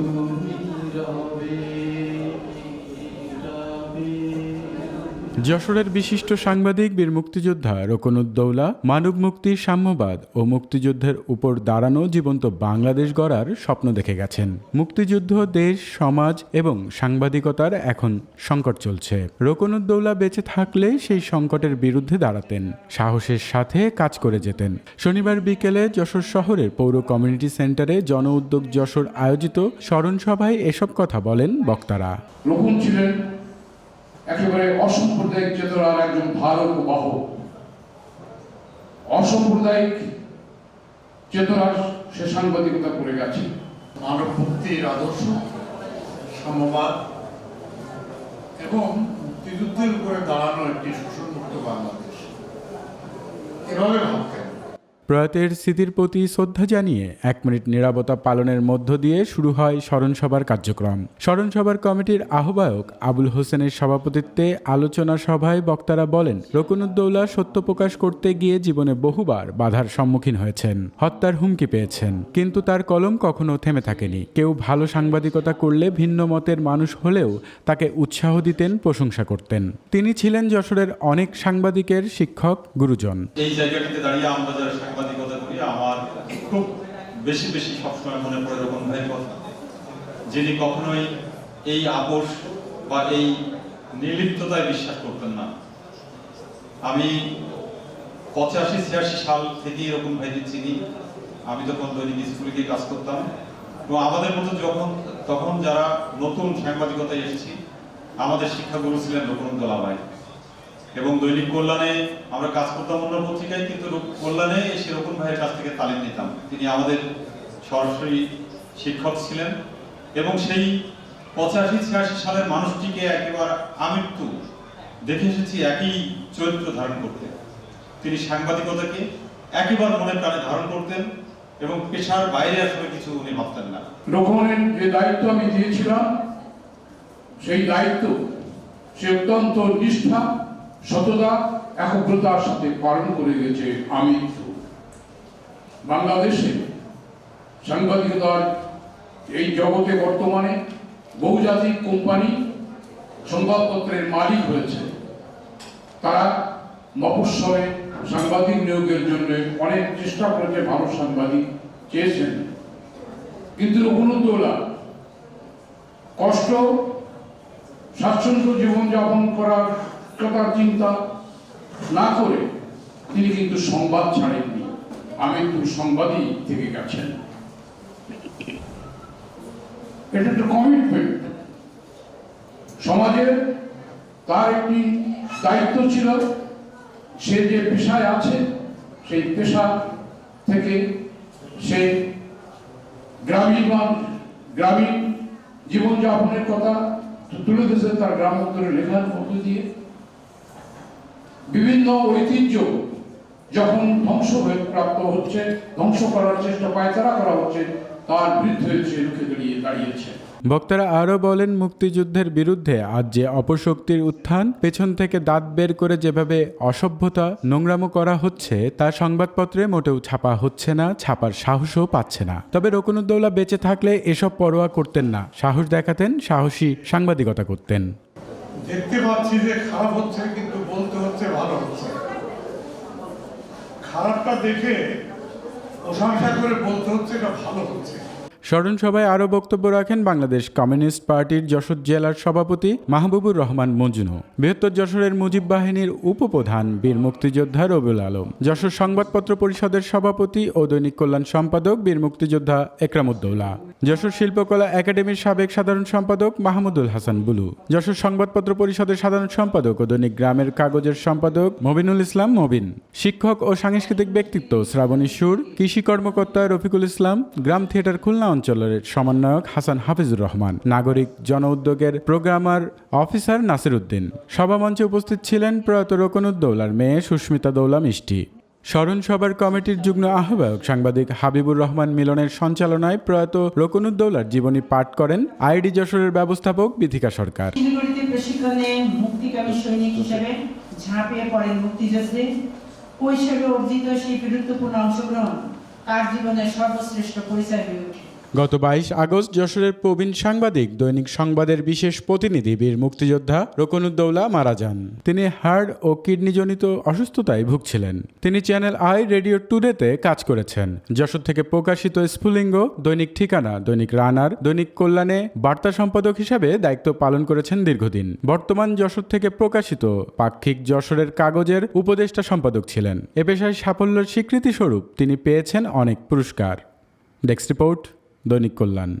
তুমি রবে যশোরের বিশিষ্ট সাংবাদিক, বীর মুক্তিযোদ্ধা রোকনুদ্দৌলা মানব মুক্তির সাম্যবাদ ও মুক্তিযুদ্ধের উপর দাঁড়ানো জীবন্ত বাংলাদেশ গড়ার স্বপ্ন দেখে গেছেন। মুক্তিযুদ্ধ দেশ, সমাজ এবং সাংবাদিকতার এখন সংকট চলছে। রোকনুদ্দৌলা বেঁচে থাকলে সেই সংকটের বিরুদ্ধে দাঁড়াতেন, সাহসের সাথে কাজ করে যেতেন। শনিবার বিকেলে যশোর শহরের পৌর কমিউনিটি সেন্টারে জন উদ্যোগ যশোর আয়োজিত স্মরণ সভায় এসব কথা বলেন বক্তারা। ছিলেন একেবারে অসাম্প্রদায়িক চেতনার একজন ধারক বাহক। অসাম্প্রদায়িক চেতনার সে সাংবাদিকতা করে গেছে। মানব মুক্তির আদর্শ, সমবাদ এবং মুক্তিযুদ্ধের উপরে দাঁড়ানো একটি শোষণমুক্ত বাংলাদেশ। এভাবে ভাবতেন প্রয়াতের স্মৃতির প্রতি শ্রদ্ধা জানিয়ে এক মিনিট নিরাপত্তা পালনের মধ্য দিয়ে শুরু হয় স্মরণসভার কার্যক্রম। স্মরণসভার কমিটির আহ্বায়ক আবুল হোসেনের সভাপতিত্বে আলোচনা সভায় বক্তারা বলেন, রকুনুদ্দৌলা সত্য প্রকাশ করতে গিয়ে জীবনে বহুবার বাধার সম্মুখীন হয়েছেন, হত্যার হুমকি পেয়েছেন, কিন্তু তার কলম কখনো থেমে থাকেনি। কেউ ভালো সাংবাদিকতা করলে ভিন্ন মতের মানুষ হলেও তাকে উৎসাহ দিতেন, প্রশংসা করতেন। তিনি ছিলেন যশোরের অনেক সাংবাদিকের শিক্ষক, গুরুজন। এই জায়গাটিতে দাঁড়িয়ে আমরা সাংবাদিকতা করি, আমার খুব বেশি বেশি সবসময় মনে পড়ে রকম ভাইয়ের কথা। যিনি কখনোই এই আপোষ বা এই নির্লিপ্ততায় বিশ্বাস করতেন না। আমি পঁচাশি, ছিয়াশি সাল থেকে এরকম ভাইকে চিনি। আমি তখন দৈনিক স্কুলে গিয়ে কাজ করতাম। এবং আমাদের মতো যখন, তখন যারা নতুন সাংবাদিকতায় এসেছি, আমাদের শিক্ষাগুরু ছিলেন রকুনুদ্দোলা ভাই এবং দৈনিক কল্যাণে আমরা কাজ করতাম অন্য পত্রিকায়, কিন্তু কল্যাণে সেরকম ভাইয়ের কাছ থেকে তালিম নিতাম। তিনি আমাদের সরাসরি শিক্ষক ছিলেন এবং সেই পঁচাশি, ছিয়াশি সালের মানুষটিকে একেবারে আমৃত্যু দেখে এসেছি একই চরিত্র ধারণ করতে। তিনি সাংবাদিকতাকে একেবারে মনে প্রাণে ধারণ করতেন এবং পেশার বাইরে আসলে কিছু উনি ভাবতেন না। রকুনের যে দায়িত্ব আমি দিয়েছিলাম, সেই দায়িত্ব সে অত্যন্ত নিষ্ঠা সততা, একগ্রতার সাথে পালন করে গেছে আমি। বাংলাদেশে সাংবাদিকতার এই জগতে বর্তমানে বহুজাতিক কোম্পানি সংবাদপত্রের মালিক হয়েছে। তারা মফস্বলে সাংবাদিক নিয়োগের জন্য অনেক চেষ্টা করেছে ভালো সাংবাদিক চেয়েছেন। কিন্তু রঘুনুদ্দৌলা কষ্ট, স্বাচ্ছন্দ্য জীবনযাপন করার কথা চিন্তা না করে তিনি কিন্তু সংবাদ ছাড়েননি। আমি কিন্তু সংবাদই থেকে গেছেন। এটা একটা কমিটমেন্ট সমাজের তার একটি দায়িত্ব ছিল, সে যে পেশায় আছে, সেই পেশা থেকে সে গ্রামীণ গ্রামীণ জীবনযাপনের কথা তুলে ধরেছে, তার গ্রামান্তরে লেখার মধ্য দিয়ে। বিভিন্ন ঐতিহ্য যখন ধ্বংস হয়ে প্রাপ্ত হচ্ছে ধ্বংস করার চেষ্টা পায়তারা করা হচ্ছে তার বিরুদ্ধে সে রুখে দাঁড়িয়ে দাঁড়িয়েছে। বক্তারা আরও বলেন মুক্তিযুদ্ধের বিরুদ্ধে আজ যে অপশক্তির উত্থান পেছন থেকে দাঁত বের করে যেভাবে অসভ্যতা নোংরামো করা হচ্ছে তা সংবাদপত্রে মোটেও ছাপা হচ্ছে না ছাপার সাহসও পাচ্ছে না। তবে রকুনুদ্দৌলা বেঁচে থাকলে এসব পরোয়া করতেন না। সাহস দেখাতেন সাহসী সাংবাদিকতা করতেন। দেখতে পাচ্ছি যে খারাপ হচ্ছে কিন্তু বলতে হচ্ছে ভালো হচ্ছে। খারাপটা দেখে প্রশংসা করে বলতে হচ্ছে এটা ভালো হচ্ছে। স্মরণ সভায় আরও বক্তব্য রাখেন বাংলাদেশ কমিউনিস্ট পার্টির যশোর জেলার সভাপতি মাহবুবুর রহমান মজনু। বৃহত্তর যশোরের মুজিব বাহিনীর উপপ্রধান বীর মুক্তিযোদ্ধা রবিউল আলম। যশোর সংবাদপত্র পরিষদের সভাপতি ও দৈনিক কল্যাণ সম্পাদক বীর মুক্তিযোদ্ধা একরামুদ্দৌলা। যশোর শিল্পকলা একাডেমির সাবেক সাধারণ সম্পাদক মাহমুদুল হাসান বুলু। যশোর সংবাদপত্র পরিষদের সাধারণ সম্পাদক ও দৈনিক গ্রামের কাগজের সম্পাদক মবিনুল ইসলাম মবিন। শিক্ষক ও সাংস্কৃতিক ব্যক্তিত্ব শ্রাবণী সুর, কৃষি কর্মকর্তা রফিকুল ইসলাম, গ্রাম থিয়েটার খুলনা অঞ্চলের সমন্বয়ক হাসান হাফিজুর রহমান, নাগরিক জন উদ্যোগের প্রোগ্রামার অফিসার নাসির উদ্দিন। সভামঞ্চে উপস্থিত ছিলেন প্রয়াত রকনুদ্দৌলার মেয়ে সুস্মিতা দৌলা মিষ্টি। স্মরণ সভার কমিটির যুগ্ম আহ্বায়ক সাংবাদিক হাবিবুর রহমান মিলনের সঞ্চালনায় প্রয়াত রকনুদ্দৌলার জীবনী পাঠ করেন আইডি যশোরের ব্যবস্থাপক বিথিকা সরকার। ঝাঁপিয়ে পড়েন মুক্তিযুদ্ধে। কৈশোরে অর্জিত সেই বীরত্বপূর্ণ অংশগ্রহণ তার জীবনের সর্বশ্রেষ্ঠ পরিচয় হয়ে ওঠে। গত বাইশ আগস্ট যশোরের প্রবীণ সাংবাদিক, দৈনিক সংবাদের বিশেষ প্রতিনিধি বীর মুক্তিযোদ্ধা রোকনুদ্দৌলা মারা যান। তিনি হার্ট ও কিডনিজনিত অসুস্থতায় ভুগছিলেন। তিনি চ্যানেল আই রেডিও টুডেতে কাজ করেছেন। যশোর থেকে প্রকাশিত স্ফুলিঙ্গ, দৈনিক ঠিকানা, দৈনিক রানার, দৈনিক কল্যাণে বার্তা সম্পাদক হিসাবে দায়িত্ব পালন করেছেন দীর্ঘদিন। বর্তমান যশোর থেকে প্রকাশিত পাক্ষিক যশোরের কাগজের উপদেষ্টা সম্পাদক ছিলেন। এ পেশায় সাফল্যের স্বীকৃতি স্বরূপ তিনি পেয়েছেন অনেক পুরস্কার। ডেস্ক রিপোর্ট দৈনিক কল্যাণ